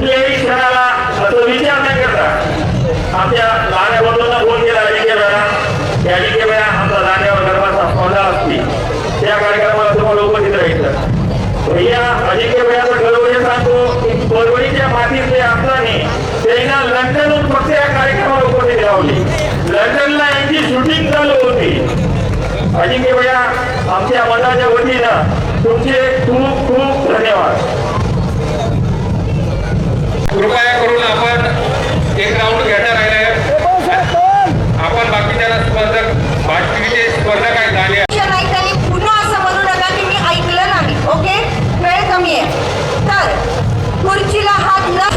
कुठल्याही क्षणाला असं विचार नाही करता. आमच्या लहान्या बंधूंना फोन केला अजिंक्य वेळा त्या अजिंक्य वेळा आमचा जाण्यावर गर्वाचा स्पर्धा असते. त्या कार्यक्रमाला तुम्हाला उपस्थित राहायचं. भैया अजिंक्य वेळाचं गर्व हे सांगतो की परभणीच्या मातीतले असल्याने त्यांना लंडनहून फक्त या कार्यक्रमाला उपस्थित राहली लंडनला यांची शूटिंग चालू होती. अजिंक्य भैया आमच्या मंडळाच्या वतीनं तुमचे खूप खूप धन्यवाद. कृपया करून आपण एक राऊंड घेणार आहे. आपण बाकीच्या स्पर्धक बाकीचे स्पर्धक आहेत झाले नाही पुन्हा असं म्हणू नका की मी ऐकलं नाही ओके? वेळ कमी आहे. तर खुर्चीला हात न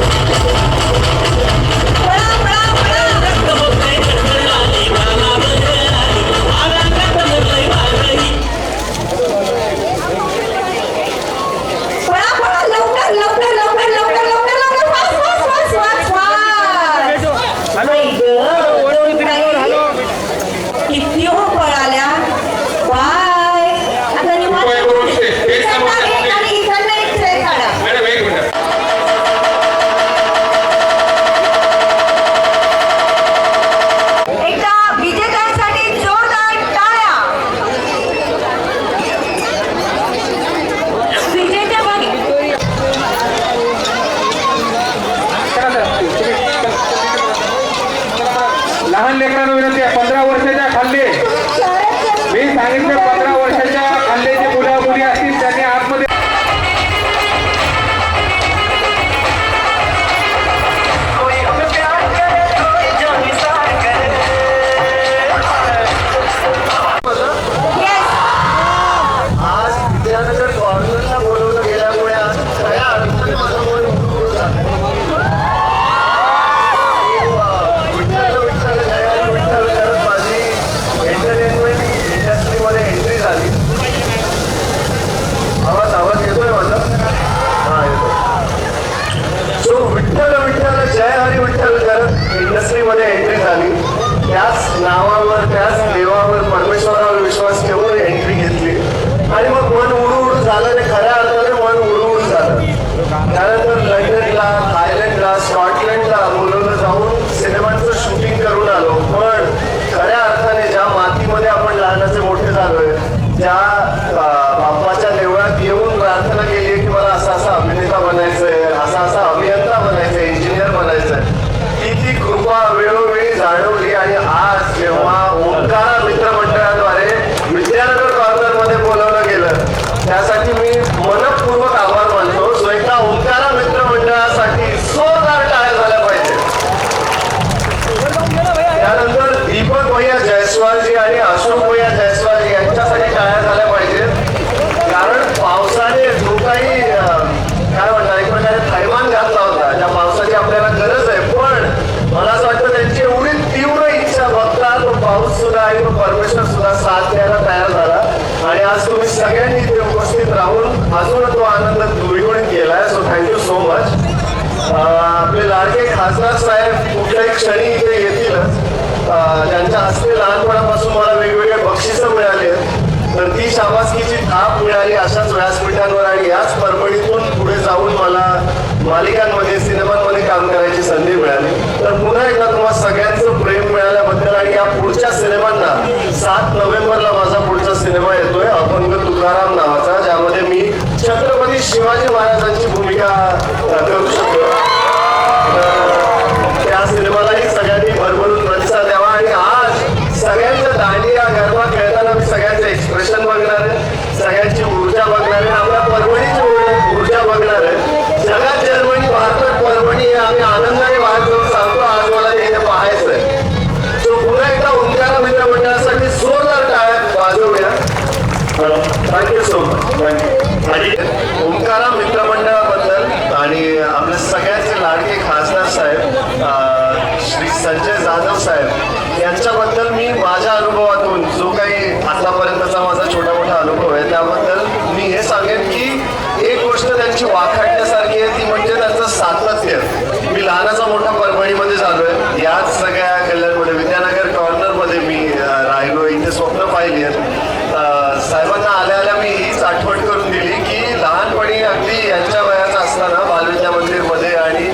ज्या अं, बाप्पाच्या देवळात येऊन प्रार्थना केली आहे की मला असा असा अभिनेता बनायचंय असा असा अभियंता बनायचंय इंजिनियर बनायचंय ती ती कृपा वेळोवेळी जाणवली आणि आज जेव्हा ओंकारा मित्रमंडळाद्वारे विद्यानगर कॉर्नरमध्ये बोलवलं गेलं त्यासाठी मी मनपूर्वक आभार मानतो सो एकदा ओंकारा मित्रमंडळासाठी जोरदार टाळ्या झाल्या पाहिजे त्यानंतर दीपक भैया जयस्वालजी आणि अशोक भैया जयस्वालजी यांच्यासाठी टाळ्या झाल्या पाहिजेत कारण पावसाने जो काही अं, काय म्हणतात एक प्रकारे थैमान घातला होता ज्या पावसाची आपल्याला गरज आहे पण मला असं वाटतं त्यांची एवढी तीव्र इच्छा बघता तो पाऊस सुद्धा आणि तो परमेश्वर सुद्धा साथ द्यायला तयार झाला. आणि आज तुम्ही सगळ्यांनी इथे उपस्थित राहून अजून तो आनंद द्विगुणित केलाय. सो थँक्यू सो मच आपले लाडके खासदार साहेब कुठल्याही क्षणी इथे येतीलच त्यांच्या हस्ते लहानपणापासून मला वेगवेगळे बक्षिसं मिळाली तर ती शाबासकीची थाप मिळाली अशाच व्यासपीठांवर आणि याच परभणीतून पुढे जाऊन मला मालिकांमध्ये सिनेमांमध्ये काम करायची संधी मिळाली. तर पुन्हा एकदा तुम्हाला सगळ्यांचं प्रेम मिळाल्याबद्दल आणि या पुढच्या सिनेमांना सात नोव्हेंबरला माझा पुढचा सिनेमा येतोय अपंग तुकाराम नावाचा ज्यामध्ये मी छत्रपती शिवाजी महाराजांची भूमिका करू शकतो. थँक्यू सो मच आणि ओंकारा मित्रमंडळाबद्दल आणि आपले सगळ्यांचे लाडके खासदार साहेब श्री संजय जाधव साहेब यांच्याबद्दल मी माझ्या अनुभवातून जो काही आतापर्यंतचा माझा छोटा मोठा अनुभव आहे त्याबद्दल मी हे सांगेन की एक गोष्ट त्यांची वाखाट आहे ती म्हणजे त्यांचं सातत्य मी लहानाचा मोठा परभणीमध्ये झालोय याच सगळ्या कल्याणमध्ये विद्यानगर कॉर्नरमध्ये मी अं, राहिलो इथे स्वप्न पाहिली आहेत अं, साहेबांना आल्या आल्या मी हीच आठवण करून दिली की लहानपणी अगदी यांच्या वयाचा असताना बालविद्या मंदिरमध्ये आणि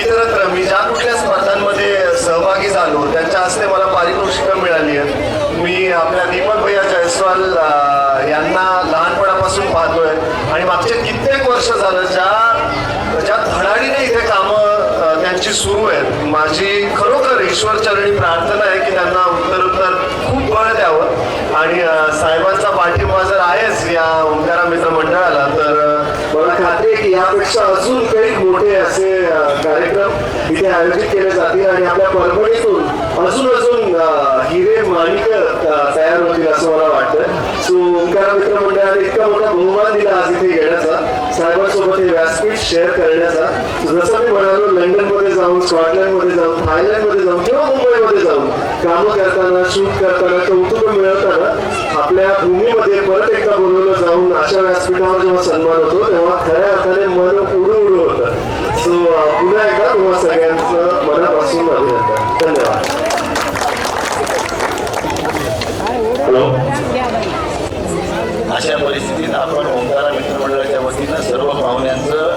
इतरत्र मी ज्या कुठल्या स्पर्धांमध्ये सहभागी झालो त्यांच्या हस्ते मला पारितोषिकं मिळाली आहेत मी आपल्या दीपक भैया जयस्वाल यांना लहानपणापासून पाहतोय. आणि मागचे कित्येक वर्ष झालं ज्या ज्या धडाडीने इथे कामं त्यांची सुरू आहेत माझी खरोखर ईश्वरचरणी प्रार्थना आहे की त्यांना उत्तर उत्तर खूप बळ द्यावं. आणि साहेबांचा पाठिंबा जर आहेच या ओंकारा मित्र मंडळाला तर मला खात्री यापेक्षा अजून काही मोठे असे कार्यक्रम इथे आयोजित केले जातील आणि आपल्या परभणीतून अजून अजून हिरे माणिक तयार होतील असं मला वाटतं. सो ओंकार मित्र मंडळाने इतका मोठा बहुमान दिला आज इथे येण्याचा. साहेबांसोबत हे व्यासपीठ शेअर करण्याचा. जसं मी म्हणालो लंडनमध्ये जाऊन स्कॉटलंडमध्ये जाऊन थायलंडमध्ये जाऊन किंवा मुंबईमध्ये जाऊन कामं करताना शूट करताना कौतुक मिळवताना आपल्या भूमीमध्ये परत एकदा बोलवलं जाऊन अशा व्यासपीठावर जेव्हा सन्मान होतो तेव्हा खऱ्या अर्थाने मन उडू उडू होतं. सो पुन्हा एकदा तुम्हाला सगळ्यांचं मनापासून अभिनंदन. धन्यवाद. अशा परिस्थितीत आपण ओंकारा मित्रमंडळाच्या वतीनं सर्व पाहुण्यांचं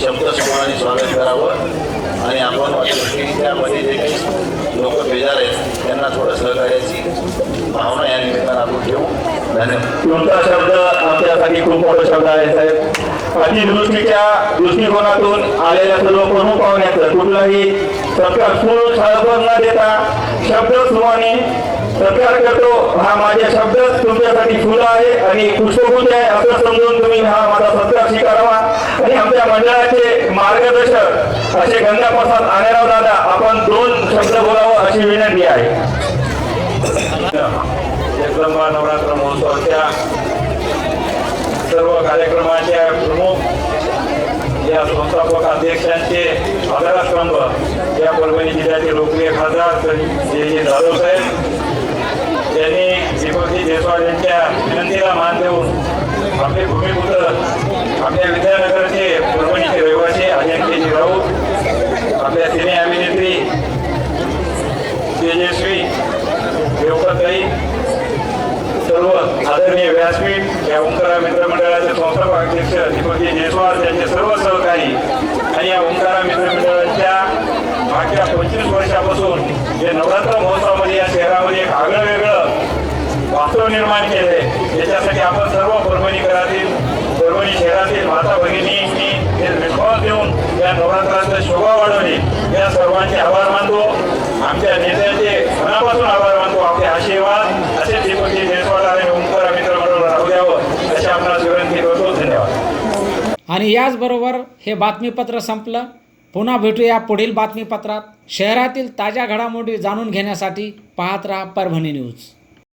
शब्दस्फोराने स्वागत करावं. आणि आपण माझ्या त्यामध्ये जे काही लोक बेजार आहेत त्यांना थोडं सहकार्याची भावना या निमित्तानं आपण ठेवू धन्यवाद. तुमचा शब्द आमच्यासाठी खूप मोठा शब्द आहे साहेब. अतिदृष्टीच्या दृष्टिकोनातून आलेल्या सर्व प्रमुख पाहुण्याचं कुठलाही सरकार सूर छळपण न देता शब्द सुवाने सत्कार करतो हा माझ्या शब्द तुमच्यासाठी फुलं आहे आणि पुष्पगुच्छ आहे असं समजून तुम्ही हा माझा सत्कार स्वीकारावा. आणि आमच्या मंडळाचे मार्गदर्शक असे गंगाप्रसाद आनेराव दादा आपण दोन शब्द बोलावं अशी विनंती आहे. जगदंबा नवरात्र महोत्सवाच्या सर्व कार्यक्रमाच्या प्रमुख या संस्थापक अध्यक्षांचे आधारस्तंभ या परभणी जिल्ह्याचे लोकप्रिय खासदार जे जे जाधव साहेब त्यांनी दीपकजी जयस्वाल यांच्या विनंतीला मान देऊन आपले भूमिपुत्र आपल्या विद्यानगरचे परभणीचे रहिवासी अजिंक्यजी राऊत आपल्या सिने अभिनेत्री तेजस्वी देवकरताई सर्व आदरणीय व्यासपीठ या ओंकारा मित्र मंडळाचे संस्थापक अध्यक्ष दीपकजी जयस्वाल त्यांचे सर्व सहकारी आणि या ओंकारा मित्र मंडळाच्या मागच्या पंचवीस वर्षापासून जे नवरात्र महोत्सवामध्ये या शहरामध्ये एक आगळं वेगळं वास्तव निर्माण केले. याच्यासाठी आपण सर्व परभणी घरातील परभणी शहरातील माता भगिनींनी विश्वास देऊन या नवरात्राची शोभा वाढवली या सर्वांचे आभार मानतो. आमच्या नेत्यांचे मनापासून आभार मानतो. आपले आशीर्वाद असे दीपकजी जयस्वाल आणि ओंकार मित्र मंडळ राहू द्यावं. अशी आपणास विनंती करतो. धन्यवाद. आणि याचबरोबर हे बातमीपत्र संपलं. पुन्हा भेटूया पुढील बातमीपत्रात. शहरातील ताज्या घडामोडी जाणून घेण्यासाठी पाहत राहा परभणी न्यूज.